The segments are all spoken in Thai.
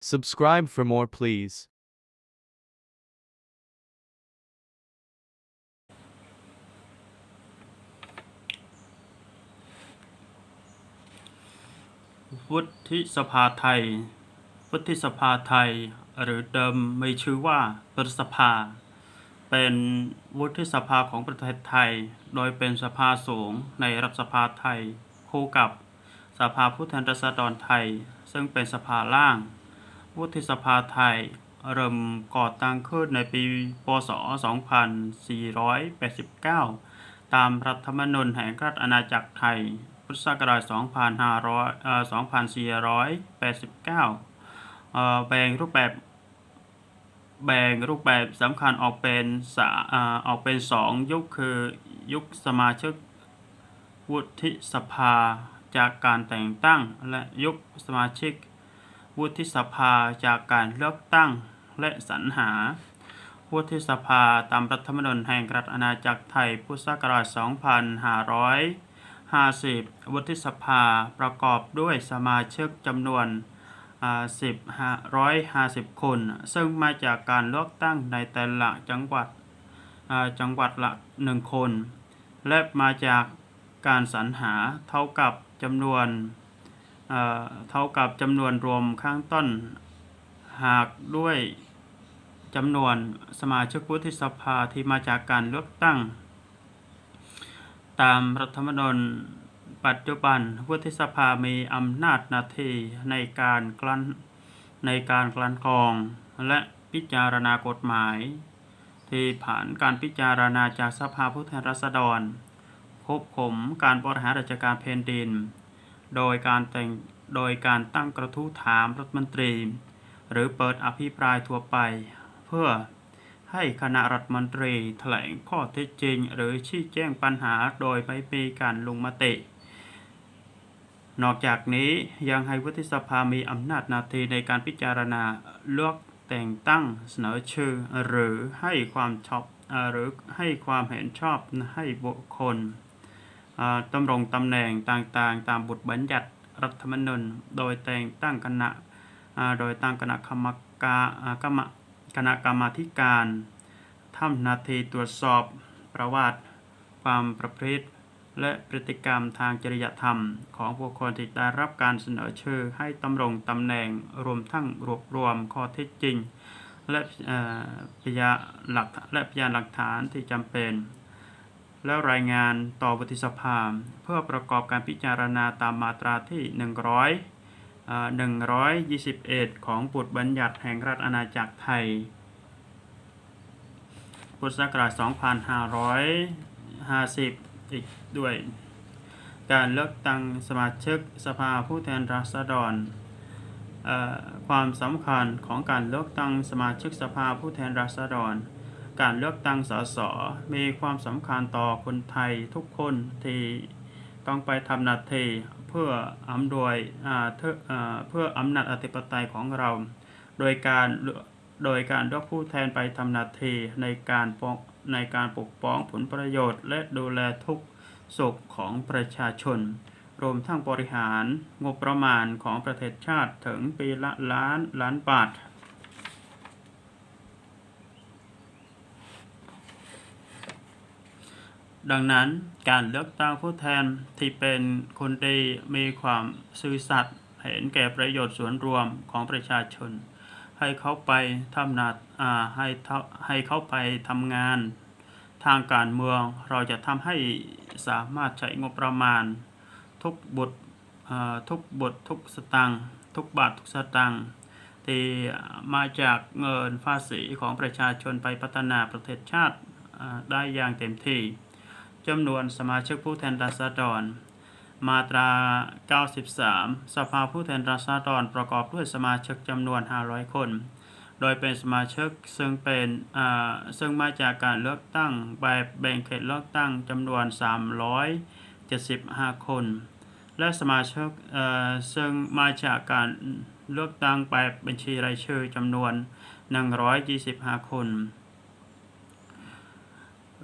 Subscribe for more, please. วุฒิสภาไทย วุฒิสภาไทย หรือเดิมมีชื่อว่ารัฐสภา เป็นวุฒิสภาของประเทศไทย โดยเป็นสภาสูงในรัฐสภาไทย คู่กับสภาผู้แทนราษฎรไทย ซึ่งเป็นสภาล่าง วุฒิสภาไทย เริ่มก่อตั้งขึ้นในปี พศ 2489 ตามรัฐธรรมนูญแห่งราชอาณาจักรไทย พุทธศักราช2500 2489 แบ่งรูปแบบแบ่งรูปแบบสำคัญออกเป็นสอออกเป็นสองยุคคือยุคสมาชิกวุฒิสภาจากการแต่งตั้งและยุคสมาชิก วุฒิสภาจากการเลือกตั้งและสรรหา วุฒิสภาตามรัฐธรรมนูญแห่งรัฐอาณาจักรไทยพุทธศักราช 2550 วุฒิสภาประกอบด้วยสมาชิกจำนวนสิบห้าร้อยห้าสิบคน ซึ่งมาจากการเลือกตั้งในแต่ละจังหวัดอ่าจังหวัดละหนึ่งคน และมาจากการสรรหาเท่ากับจำนวน เท่ากับจำนวนรวมข้างต้น หากด้วยจำนวนสมาชิกวุฒิสภาที่มาจากการเลือกตั้ง ตามรัฐธรรมนูญปัจจุบันวุฒิสภามีอำนาจหน้าที่ในการกลั่นในการกลั่นกรอง และพิจารณากฎหมาย ที่ผ่านการพิจารณาจากสภาผู้แทนราษฎรควบคุมการบริหารราชการแผ่นดิน โดยการแต่งโดยการตั้งกระทู้ถามรัฐมนตรี หรือเปิดอภิปรายทั่วไป เพื่อให้คณะรัฐมนตรีแถลงข้อเท็จจริง หรือชี้แจงปัญหาโดยไม่มีการลงมติ นอกจากนี้ยังให้วุฒิสภามีอำนาจนาทีในการพิจารณาเลือกแต่งตั้งเสนอชื่อหรือให้ความชอบหรือให้ความเห็นชอบให้บุคคล ดำรงตำแหน่งต่างๆ ตามบทบัญญัติรัฐธรรมนูญโดยแต่งตั้งคณะโดยตั้งคณะกรรมการกรรมคณะกรรมาธิการทำหน้าที่ตรวจสอบประวัติ ความประพฤติและพฤติกรรมทางจริยธรรม ของบุคคลที่ได้รับการเสนอชื่อให้ตำรงตำแหน่งรวมทั้งรวบรวมข้อเท็จจริง และพยานหลักและพยานหลักฐานที่จำเป็น แล้วรายงานต่อวุฒิสภา เพื่อประกอบการพิจารณาตามมาตราที่ 100 121 ของบทบัญญัติแห่งรัฐอาณาจักรไทย พุทธศักราช 2550 อีกด้วย การเลือกตั้งสมาชิกสภาผู้แทนราษฎรความสำคัญของการเลือกตั้งสมาชิกสภาผู้แทนราษฎร การเลือกตั้งสสมีความสำคัญต่อคนไทยทุกคนที่ต้องไปทำหน้าที่เพื่ออำนวยเพื่ออำนาจอธิปไตยของเรา โดยการโดยการเลือกผู้แทนไปทำหน้าที่ในการปกในการปกป้องผลประโยชน์ และดูแลทุกสุขของประชาชน รวมทั้งบริหารงบประมาณของประเทศชาติถึงปีละล้านล้านบาท ดังนั้นการเลือกตั้งผู้แทนที่เป็นคนดีมีความซื่อสัตย์เห็นแก่ประโยชน์ส่วนรวมของประชาชน ให้เขาไปทำหนาอ่าให้เท่าให้เขาไปทำงาน ทางการเมืองเราจะทำให้สามารถใช้งบประมาณ ทุกบททุกบททุกสตังทุกบาททุกสตังที่มาจากเงินภาษีของประชาชนไปพัฒนาประเทศชาติได้อย่างเต็มที่ จำนวนสมาชิกผู้แทนราษฎร มาตรา 93 สภาผู้แทนราษฎรประกอบด้วยสมาชิกจำนวน 500 คน โดยเป็นสมาชิกซึ่งเป็นซึ่งมาจากการเลือกตั้งแบบแบ่งเขตเลือกตั้งจำนวน 375 คน และสมาชิกซึ่งมาจากการเลือกตั้งแบบบัญชีรายชื่อจำนวน 125 คน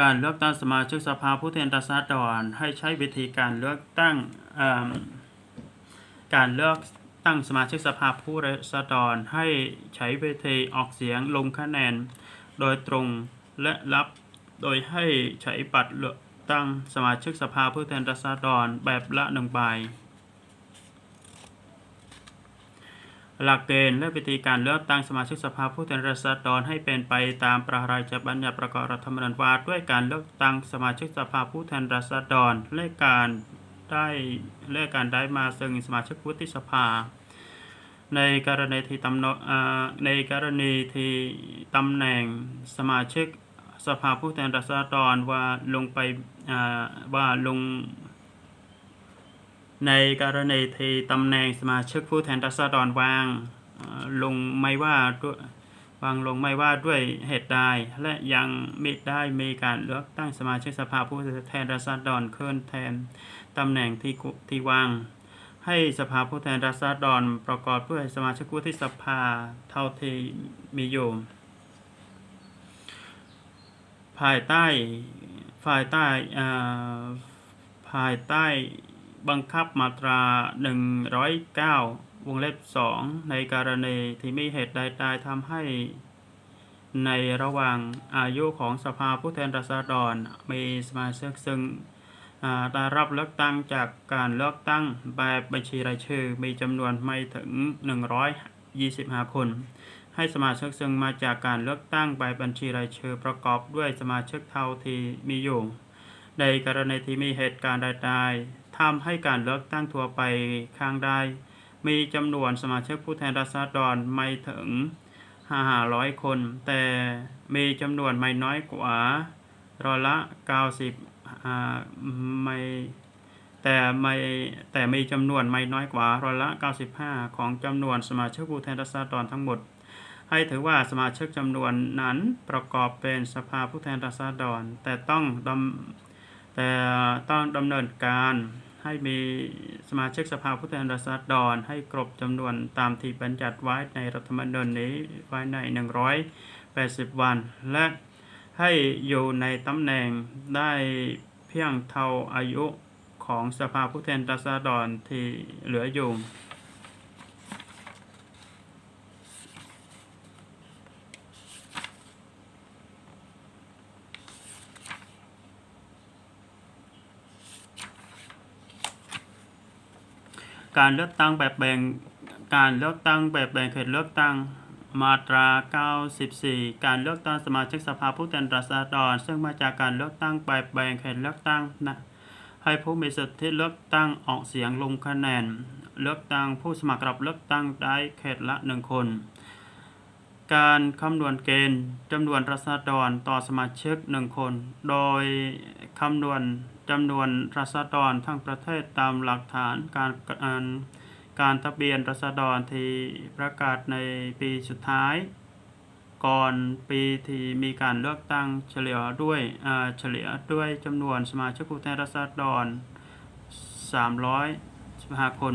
การเลือกตั้งสมาชิกสภาผู้แทนราษฎรให้ใช้วิธีการเลือกตั้งการเลือกตั้งสมาชิกสภาผู้แทนราษฎรให้ใช้เวทีออกเสียงลงคะแนน โดยตรงและรับโดยให้ใช้บัตรเลือกตั้งสมาชิกสภาผู้แทนราษฎรแบบละหนึ่งใบ หลักเกณฑ์และวิธีการเลือกตั้งสมาชิกสภาผู้แทนราษฎรให้เป็นไปตามพระราชบัญญัติประกอบรัฐธรรมนูญว่าด้วยการเลือกตั้งสมาชิกสภาผู้แทนราษฎรและการได้และการได้มาซึ่งสมาชิกวุฒิสภา ในกรณีที่ตำแหน่งในกรณีที่ตำแหน่งสมาชิกสภาผู้แทนราษฎรว่าลงไปว่าลง ในกรณีที่ตำแหน่งสมาชิกผู้แทนราษฎรวางลงไม่ว่าด้วยวางลงไม่ว่าด้วยเหตุใดและยังมิได้มีการเลือกตั้งสมาชิกสภาผู้แทนราษฎรเคลื่อนแทนตำแหน่งที่ที่วางให้สภาผู้แทนราษฎรประกอบด้วยสมาชิกวุฒิสภาเท่าที่มีอยู่ภายใต้ภายใต้ภายใต้ บังคับมาตรา 109 วงเล็บ 2 ในกรณีที่มีเหตุใดๆทำให้ในระหว่างอายุของสภาผู้แทนราษฎร มีสมาชิกซึ่งได้รับเลือกตั้งจากการเลือกตั้งแบบบัญชีรายชื่อ มีจำนวนไม่ถึง 125 คน ให้สมาชิกซึ่งมาจากการเลือกตั้งแบบบัญชีรายชื่อประกอบด้วยสมาชิกเท่าที่มีอยู่ ในกรณีที่มีเหตุการณ์ใดๆ ทำให้การเลือกตั้งทั่วไปข้างใดมีจำนวนสมาชิกผู้แทนราษฎรไม่ถึง 500 คน แต่มีจำนวนไม่น้อยกว่าร้อยละ 90อ่าไม่แต่ไม่แต่มีจำนวนไม่น้อยกว่าร้อยละ 95 ของจำนวนสมาชิกผู้แทนราษฎรทั้งหมด ให้ถือว่าสมาชิกจำนวนนั้นประกอบเป็นสภาผู้แทนราษฎร แต่ต้องดำแต่ต้องดำเนินการ ให้มีสมาชิกสภาผู้แทนราษฎรให้ครบจำนวนตามที่บัญญัติไว้ในรัฐธรรมนูญนี้ไว้ใน 180 วัน และให้อยู่ในตำแหน่งได้เพียงเท่าอายุของสภาผู้แทนราษฎรที่เหลืออยู่ การเลือกตั้งแบบแบ่งการเลือกตั้งแบบแบ่งเขตเลือกตั้งมาตรา 94 การเลือกตั้งสมาชิกสภาผู้แทนราษฎร ซึ่งมาจากการเลือกตั้งแบบแบ่งเขตเลือกตั้งนะให้ผู้มีสิทธิเลือกตั้งออกเสียงลงคะแนน เลือกตั้งผู้สมัครรับเลือกตั้งได้เขตละหนึ่งคน การคำนวณเกณฑ์จำนวนราษฎรต่อสมาชิกหนึ่งคน โดยคำนวณจำนวนราษฎรทั้งประเทศตามหลักฐานการการทะเบียนราษฎรที่ประกาศในปีสุดท้าย ก่อนปีที่มีการเลือกตั้งเฉลี่ยด้วยเฉลี่ยด้วยจำนวนสมาชิกผู้แทนราษฎร315คน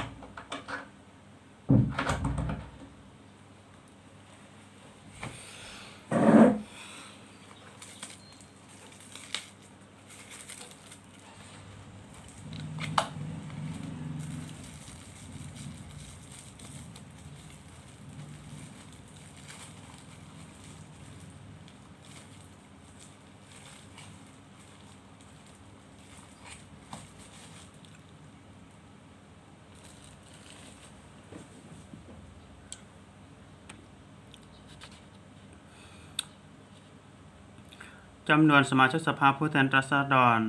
จำนวนสมาชิกสภาผู้แทนราษฎร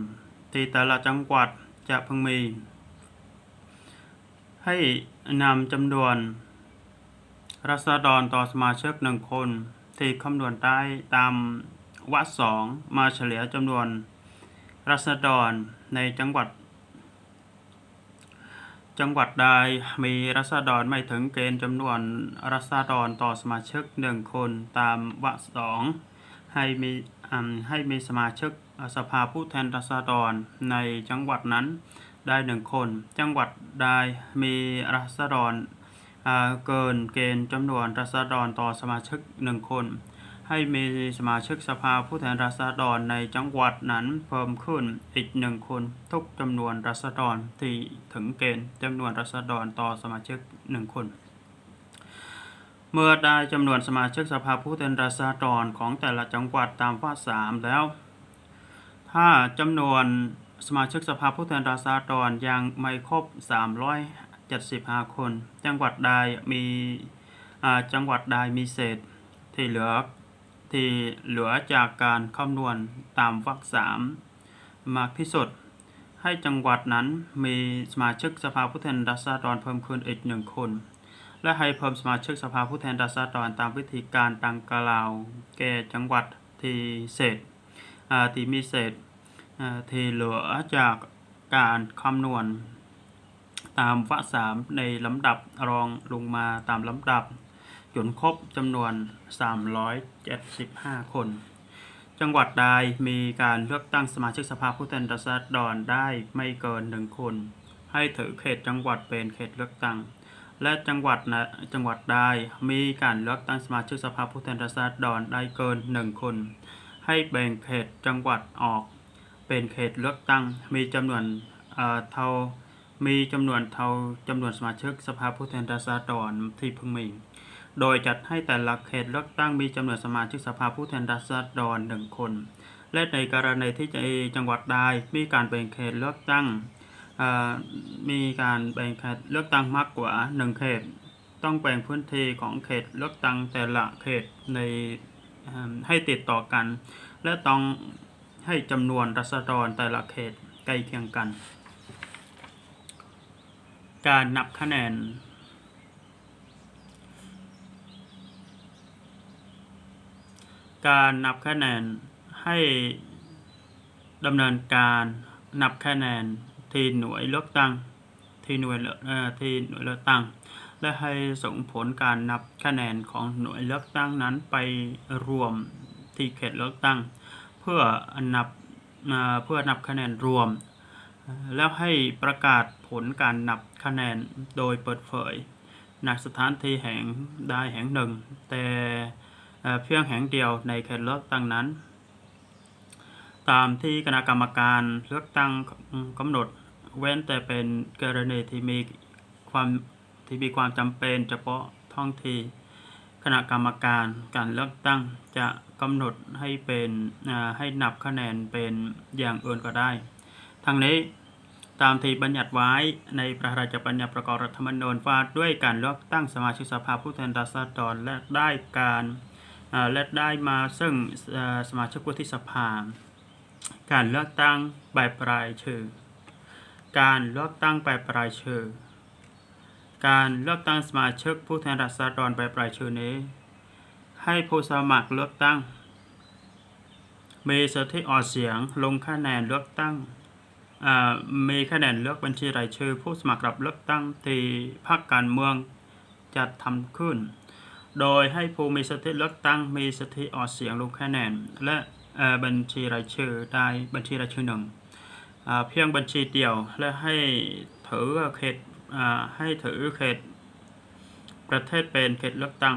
ที่แต่ละจังหวัดจะพึงมี ให้นำจำนวนรัษฎรต่อสมาชิกหนึ่งคนที่คำนวณได้ตามวรรคสองมาเฉลี่ยจำนวนรัษฎรในจังหวัด จังหวัดใดมีรัษฎรไม่ถึงเกณฑ์จำนวนรัษฎรต่อสมาชิกหนึ่งคนตามวรรคสอง ให้มีให้มีสมาชิกสภาผู้แทนราษฎรในจังหวัดนั้นได้หนึ่งคน จังหวัดใดมีรัษฎรเกินเกณฑ์จำนวนรัษฎรต่อสมาชิกหนึ่งคน ให้มีสมาชิกสภาผู้แทนราษฎรในจังหวัดนั้นเพิ่มขึ้นอีกหนึ่งคน ทุกจำนวนราษฎรที่ถึงเกณฑ์จำนวนราษฎรต่อสมาชิกหนึ่งคน เมื่อได้จำนวนสมาชิกสภาผู้แทนราษฎรของแต่ละจังหวัดตามวาดสามแล้ว ถ้าจำนวนสมาชิกสภาผู้แทนราษฎรยังไม่ครบ 375 คน จังหวัดใดมีจังหวัดใดมีเศษ ที่เหลือที่เหลือจากการคำนวณตามวรรคสามมากที่สุด ให้จังหวัดนั้นมีสมาชิกสภาผู้แทนราษฎรเพิ่มขึ้นอีกหนึ่งคน และให้เพิ่มสมาชิกสภาผู้แทนราษฎรตามวิธีการดังกล่าวแก่จังหวัดที่เศษที่มีเศษที่เหลือจากการคำนวณตามวรรคสามในลำดับรองลงมาตามลำดับจนครบจำนวน 375 คน จังหวัดใดมีการเลือกตั้งสมาชิกสภาผู้แทนราษฎรได้ไม่เกินหนึ่งคน ให้ถือเขตจังหวัดเป็นเขตเลือกตั้ง และจังหวัดนะจังหวัดใดมีการเลือกตั้งสมาชิกสภาผู้แทนราษฎรได้เกินหนึ่งคน ให้แบ่งเขตจังหวัดออก เป็นเขตเลือกตั้งมีจำนวนเอ่อเท่ามีจำนวนเท่าจำนวนสมาชิกสภาผู้แทนราษฎรที่พิ่งมี โดยจัดให้แต่ละเขตเลือกตั้งมีจำนวนสมาชิกสภาผู้แทนราษฎรหนึ่งคน และในกรณีที่จังหวัดใดมีการแบ่งเขตเลือกตั้ง มีการแบ่งเขตเลือกตั้งมากกว่าหนึ่งเขต ต้องแบ่งพื้นที่ของเขตเลือกตั้งแต่ละเขตในให้ติดต่อกัน และต้องให้จำนวนรัษฎรแต่ละเขตใกล้เคียงกัน การนับคะแนน การนับคะแนนให้ดำเนินการนับคะแนน ที่หน่วยเลือกตั้งที่หน่วยเลือกเอ่อที่หน่วยเลือกตั้ง และให้ส่งผลการนับคะแนนของหน่วยเลือกตั้งนั้นไปรวมที่เขตเลือกตั้ง เพื่อนับเพื่อนับคะแนนรวม แล้วให้ประกาศผลการนับคะแนนโดยเปิดเผยณสถานที่แห่งใดแห่งหนึ่ง แต่เอ่อเพียงแห่งเดียวในเขตเลือกตั้งนั้น ตามที่คณะกรรมการเลือกตั้งกำหนด เว้นแต่เป็นกรณีที่มีความที่มีความจำเป็นเฉพาะท้องที่คณะกรรมการการเลือกตั้งจะกำหนดให้เป็นให้นับคะแนนเป็นอย่างอื่นก็ได้ ทั้งนี้ตามที่บัญญัติไว้ในพระราชบัญญัติประกอบรัฐธรรมนูญว่าด้วยการเลือกตั้งสมาชิกสภาผู้แทนราษฎรและได้การและได้มาซึ่งสมาชิกวุฒิสภา การเลือกตั้งแบบรายชื่อ การเลือกตั้งแบบรายชื่อ การเลือกตั้งสมาชิกผู้แทนราษฎรแบบรายชื่อนี้ ให้ผู้สมัครเลือกตั้ง มีสิทธิออกเสียงลงคะแนนเลือกตั้ง มีคะแนนเลือกบัญชีรายชื่อ ผู้สมัครรับเลือกตั้งที่พรรคการเมืองจัดทำขึ้น โดยให้ผู้มีสิทธิเลือกตั้ง มีสิทธิออกเสียงลงคะแนนและบัญชีรายชื่อได้บัญชีรายชื่อหนึ่ง เพียงบัญชีเดียวและให้ถือเขตให้ถือเขตประเทศเป็นเขตเลือกตั้ง